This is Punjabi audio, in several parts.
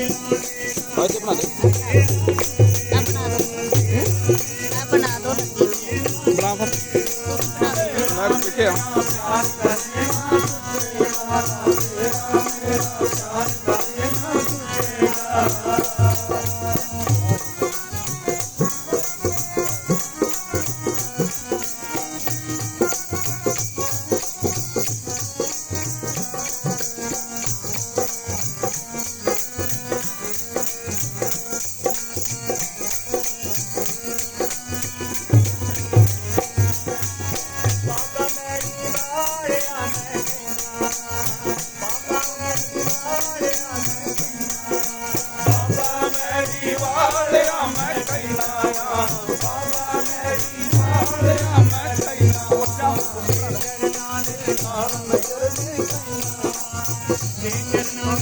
ਅੱਜ ਬਣਾ ਦੇ। ਬਣਾ ਫਿਰ। ਮੈਂ ਪਿੱਛੇ ਆ।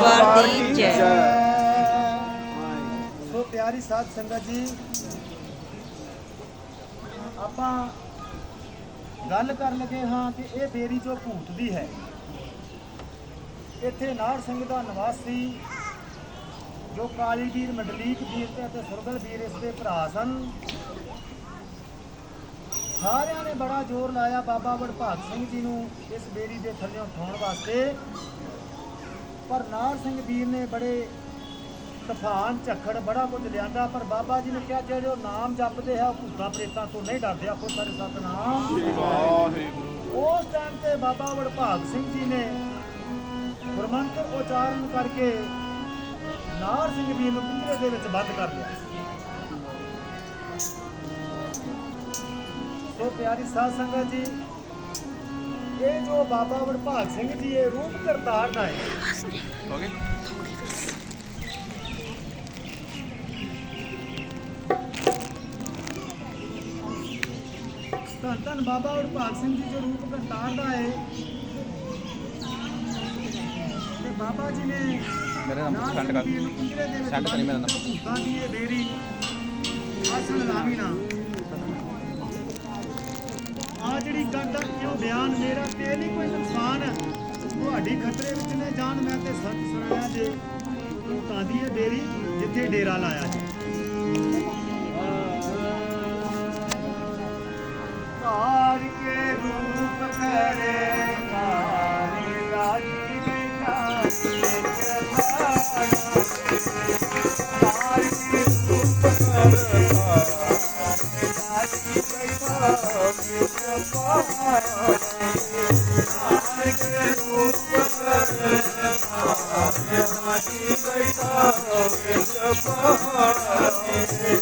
ਦਰਬਾਰ ਦੀ ਜੈ। ਸੋ ਪਿਆਰੀ ਸਾਧ ਸੰਗਤ ਜੀ ਆਪਾਂ ਗੱਲ ਕਰਨ ਲੱਗੇ ਹਾਂ ਕਿ ਇਹ ਬੇਰੀ ਜੋ ਭੂਤ ਦੀ ਹੈ ਇੱਥੇ ਨਾੜ ਸਿੰਘ ਦਾ ਨਿਵਾਸੀ ਜੋ ਕਾਲੀ ਵੀਰ ਮੰਡਲੀਕ ਵੀਰ ਤੇ ਅਤੇ ਸੁਰਗਲ ਵੀਰ ਇਸ ਦੇ ਭਰਾ ਸਨ ਸਾਰਿਆਂ ਨੇ ਬੜਾ ਜ਼ੋਰ ਲਾਇਆ ਬਾਬਾ ਵਡਭਾਗ ਸਿੰਘ ਜੀ ਨੂੰ ਇਸ ਬੇਰੀ ਦੇ ਥੱਲਿਓਂ ਉਠਾਉਣ ਵਾਸਤੇ। ਪਰ ਨਾਰ ਸਿੰਘ ਵੀਰ ਨੇ ਬੜੇ ਤੂਫਾਨ ਝੱਖੜ ਬੜਾ ਕੁਝ ਲਿਆਂਦਾ ਪਰ ਬਾਬਾ ਜੀ ਨੇ ਕਿਹਾ ਜਿਹੜੇ ਉਹ ਨਾਮ ਜਪਦੇ ਆ ਉਹ ਭੂਤਾਂ ਪ੍ਰੇਤਾਂ ਤੋਂ ਨਹੀਂ ਡਰਦੇ ਆਖੋ ਸਾਰੇ ਸਤਨਾਮ। ਉਸ ਟਾਈਮ ਤੇ ਬਾਬਾ ਵਡਭਾਗ ਸਿੰਘ ਜੀ ਨੇ ਗੁਰਮੰਤਰ ਉਚਾਰਨ ਕਰਕੇ ਨਾਰ ਸਿੰਘ ਵੀਰ ਨੂੰ ਪਿੰਜਰੇ ਦੇ ਵਿੱਚ ਬੰਦ ਕਰ ਦਿਆ ਸੋ ਪਿਆਰੀ ਸਾਧ ਸੰਗਤ ਜੀ ਇਹ ਜੋ ਬਾਬਾ ਵਡਭਾਗ ਸਿੰਘ ਜੀ ਇਹ ਰੂਪ ਕਰਤਾਰ ਦਾ ਹੈ। ਗਏ ਧੰਨ ਬਾਬਾ ਵਡਭਾਗ ਸਿੰਘ ਜੀ ਜੋ ਰੂਪ ਕਰਤਾਰ ਦਾ ਹੈ। ਤੇ ਬਾਬਾ ਜੀ ਨੇ ਮੇਰਾ ਨੰਬਰ ਸੈਂਡ ਕਰ Send ਕਰੀ ਮੇਰਾ। ਭੂਤਾਂ ਦੀ ਇਹ ਬੇਰੀ ਆਸਣ ਲਾਵੀ ਨਾ ਆ ਜਿਹੜੀ ਦਾ ਕਿਉਂ ਬਿਆਨ? ਮੇਰਾ ਤੇ ਨਹੀਂ ਕੋਈ ਨੁਕਸਾਨ ਤੁਹਾਡੀ ਖਤਰੇ ਵਿੱਚ ਨਾ ਜਾਨ ਮੈਂ ਤੇ ਸੱਚ ਸੁਣਾਇਆ ਜੇ ਭੂਤਾਂ ਦੀ ਇਹ ਜਿੱਥੇ ਡੇਰਾ ਲਾਇਆ ਜੀ। કાશી કૈલાસ પહાડી